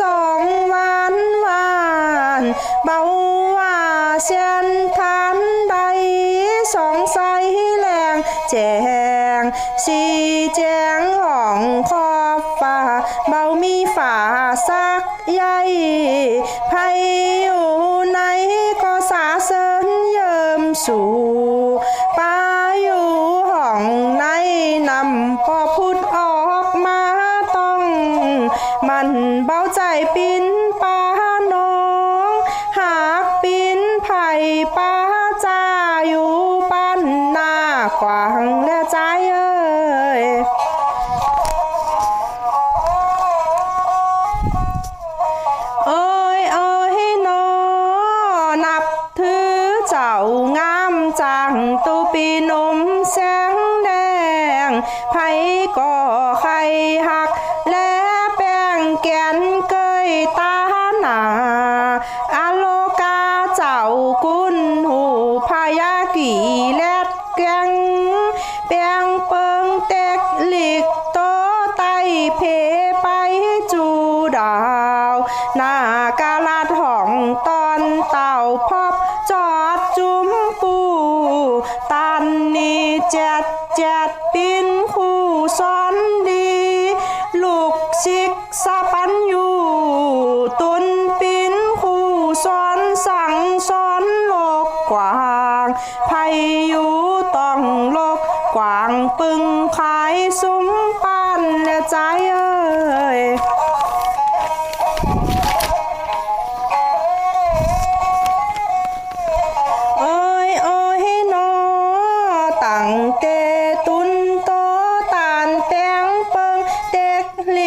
สองวันวานเบาว่าเชียนทานใดสองใสแรงแจงสีแจงห้องคอฟ้าเบามีฝาซักใยภัยอยู่ในก็สาเสริญเยิมสูง เบาใจปิ้นปาน้องหากปิ้นไผ่ป้าจ้าอยู่ปั้นหน้ากวางและใจเอ้ยเอ้ยเอ้ยนอนับถือเจ้างามจังตูปีนมแสงแดงไผ่ก็ใครหัก พบจอดจุ้มปูตันนี่แจดแจดปินคู่ซ้อนดี ลูกศิกสะปันอยู่ตุนปินคู่ซ้อนสั่งซ้อนโลกกว้างไพอยู่ต้องโลกกว้างปึงขายซุ้มปันและใจเอ้ย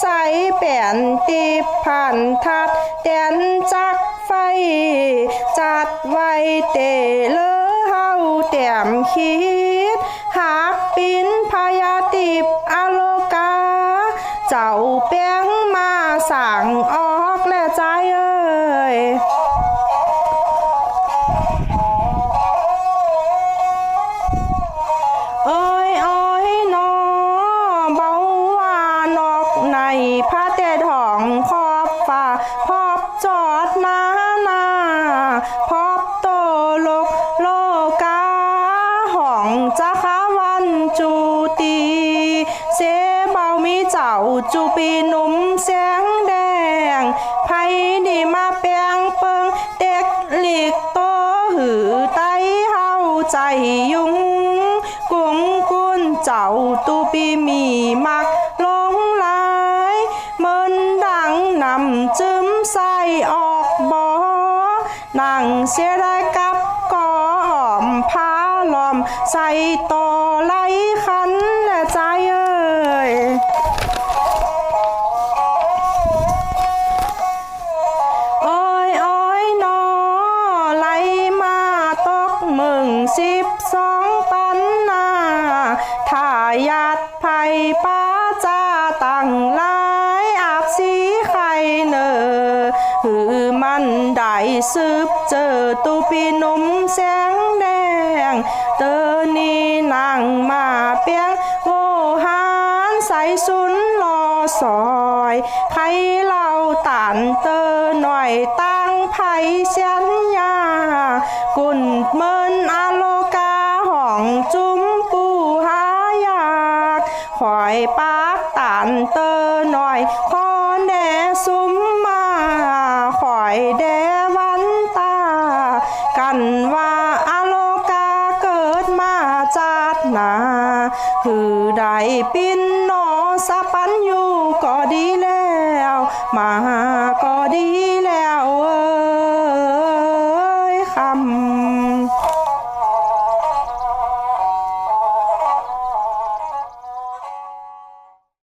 ใสแป่นตีผ่านทัดแดนจักไฟ จัดไว้เตเลเฮาเต้มคิด หากปิ้นพยาติบอโลกา เจ้าแป้งมาสั่งอ จูปีหนุ่มแสงแดงไผดีมาแปงเปิงเด็กหลีกโตหือไตเฮาใจยุงกุงกุนเจ้าตูปีมีมักลงหลายเมินดังนำจึมใส่ออกบ่อนั่งเสียดายกับกออมพาลอมใส่ต่อ สืบเจอตูปีนุ่มแสงแดง เตอนี่นางมาเปียงโวหารใส่สุนรอซอยใครเล่าตานเตอหน่อยตั้งไผ่เสียนยา กุนเมินอาโลกาห้องจุ้มปูหายากคอยปากตานเตอหน่อยขอแน่สุมมาคอยแด นา คือได้ปินโนสปันอยู่ก็ดีแล้ว มาก็ดีแล้ว